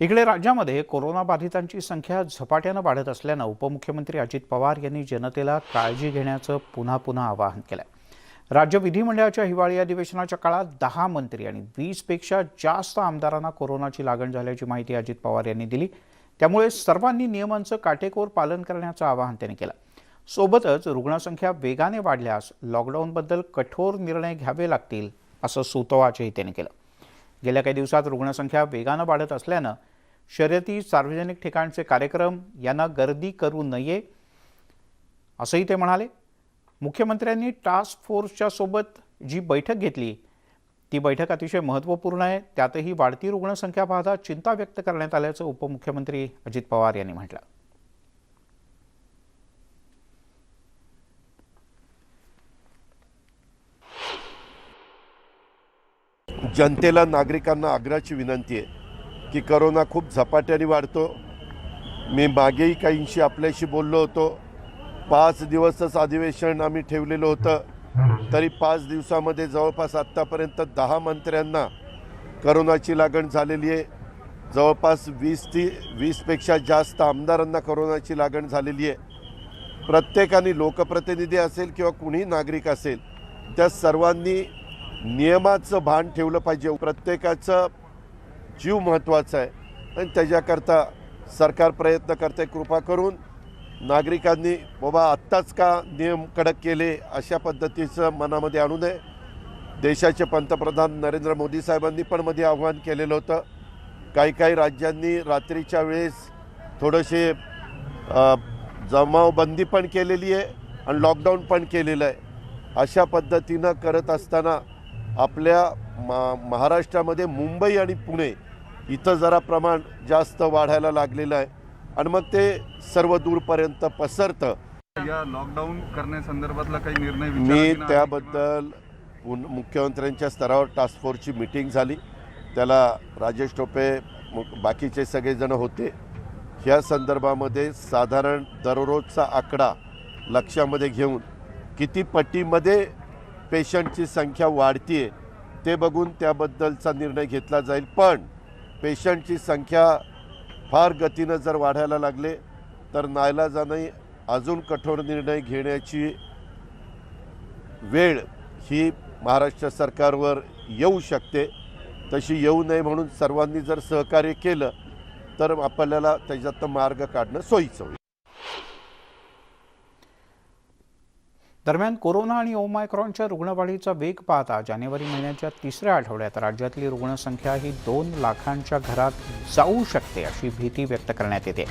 इकडे राज्यामध्ये कोरोनाबाधितांची संख्या झपाट्यानं वाढत असल्यानं उपमुख्यमंत्री अजित पवार यांनी जनतेला काळजी घेण्याचं पुन्हा पुन्हा आवाहन केलं राज्य विधिमंडळाच्या हिवाळी अधिवेशनाच्या काळात दहा मंत्री आणि वीसपेक्षा जास्त आमदारांना कोरोनाची लागण झाल्याची माहिती अजित पवार यांनी दिली. त्यामुळे सर्वांनी नियमांचं काटेकोर पालन करण्याचं आवाहन त्यांनी केलं. सोबतच रुग्णसंख्या वेगाने वाढल्यास लॉकडाऊनबद्दल कठोर निर्णय घ्यावे लागतील असं सुतोवाचही त्यांनी केलं. गेल्या काही दिवसात रुग्णसंख्या वेगानं वाढत असल्यानं शर्यती सार्वजनिक ठिकाणचे कार्यक्रम यांना गर्दी करू नये असंही ते म्हणाले. मुख्यमंत्र्यांनी टास्क फोर्सच्या सोबत जी बैठक घेतली ती बैठक अतिशय महत्त्वपूर्ण आहे. त्यातही वाढती रुग्णसंख्या पाहता चिंता व्यक्त करण्यात आल्याचं उपमुख्यमंत्री अजित पवार यांनी म्हटलं. जनतेला नागरिकांना आग्रहाची विनंती आहे. की करोना खूप झपाट्याने वाढतो. मी मागेही काहींशी आपल्याशी बोललो होतो. पाच दिवसच अधिवेशन आम्ही ठेवलेलं होतं. तरी पाच दिवसामध्ये जवळपास आत्तापर्यंत दहा मंत्र्यांना करोनाची लागण झालेली आहे. जवळपास वीस ती वीसपेक्षा जास्त आमदारांना करोनाची लागण झालेली आहे. प्रत्येकाने लोकप्रतिनिधी असेल किंवा कुणीही नागरिक असेल त्या सर्वांनी नियमाचं भान ठेवलं पाहिजे. प्रत्येकाचं जीव महत्त्वाचा आहे. आणि त्याच्याकरता सरकार प्रयत्न करते कृपा करून नागरिकांनी बाबा आत्ताच का नियम कडक केले अशा पद्धतीचं मनामध्ये आणू नये. देशाचे पंतप्रधान नरेंद्र मोदी साहेबांनी पण मध्ये आव्हान केलेलं होतं. काही काही राज्यांनी रात्रीच्या वेळेस थोडेसे जमावबंदी पण केलेली आहे आणि लॉकडाऊन पण केलेलं आहे. अशा पद्धतीनं करत असताना आपल्या मा महाराष्ट्रामध्ये मुंबई आणि पुणे इथं जरा प्रमाण जास्त वाढायला लागलेलं आहे. आणि मग ते सर्व दूरपर्यंत पसरतं. या लॉकडाऊन करण्यासंदर्भातला काही निर्णय मी त्याबद्दल मुख्यमंत्र्यांच्या स्तरावर टास्क फोर्सची मिटिंग झाली. त्याला राजेश टोपे बाकीचे सगळेजण होते. ह्या संदर्भामध्ये साधारण दररोजचा आकडा लक्षामध्ये घेऊन किती पट्टीमध्ये पेशंटची संख्या वाढतीये ते बघून त्याबद्दलचा निर्णय घेतला जाईल. पण पेशंटची संख्या फार गतीनं जर वाढायला लागले तर नाईलाजानंही अजून कठोर निर्णय घेण्याची वेळ ही महाराष्ट्र सरकारवर येऊ शकते. तशी येऊ नये म्हणून सर्वांनी जर सहकार्य केलं तर आपल्याला त्याच्यातनं मार्ग काढणं सोयीचं होईल. दरम्यान कोरोना आणि ओमायक्रॉनच्या रुग्णवाढीचा वेग पाहता जानेवारी महिन्याच्या तिसऱ्या आठवड्यात राज्यातली रुग्णसंख्या ही दोन लाखांच्या घरात जाऊ शकते अशी भीती व्यक्त करण्यात येते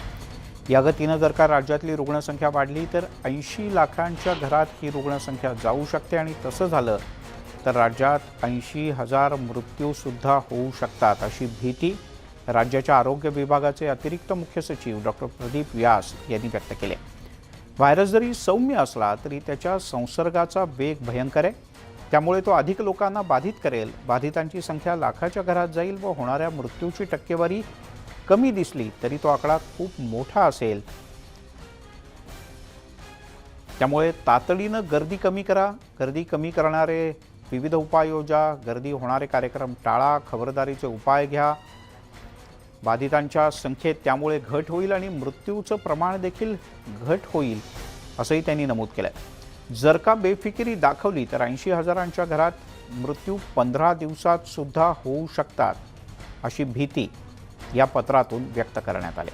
या गतीनं जर का राज्यातली रुग्णसंख्या वाढली तर ऐंशी लाखांच्या घरात ही रुग्णसंख्या जाऊ शकते आणि तसं झालं तर राज्यात ऐंशी हजार मृत्यूसुद्धा होऊ शकतात अशी भीती राज्याच्या आरोग्य विभागाचे अतिरिक्त मुख्य सचिव डॉक्टर प्रदीप व्यास यांनी व्यक्त केली आहे. व्हायरस जरी सौम्य असला तरी त्याच्या संसर्गाचा वेग भयंकर आहे. त्यामुळे तो अधिक लोकांना बाधित करेल. बाधितांची संख्या लाखाच्या घरात जाईल व होणाऱ्या मृत्यूची टक्केवारी कमी दिसली तरी तो आकडा खूप मोठा असेल. त्यामुळे तातडीनं गर्दी कमी करा. गर्दी कमी करणारे विविध उपाय योजा. गर्दी होणारे कार्यक्रम टाळा. खबरदारीचे उपाय घ्या. बाधितांच्या संख्येत त्यामुळे घट होईल आणि मृत्यूचं प्रमाण देखील घट होईल असंही त्यांनी नमूद केलं आहे जर का बेफिकिरी दाखवली तर ऐंशी हजारांच्या घरात मृत्यू पंधरा दिवसात सुद्धा होऊ शकतात अशी भीती या पत्रातून व्यक्त करण्यात आली.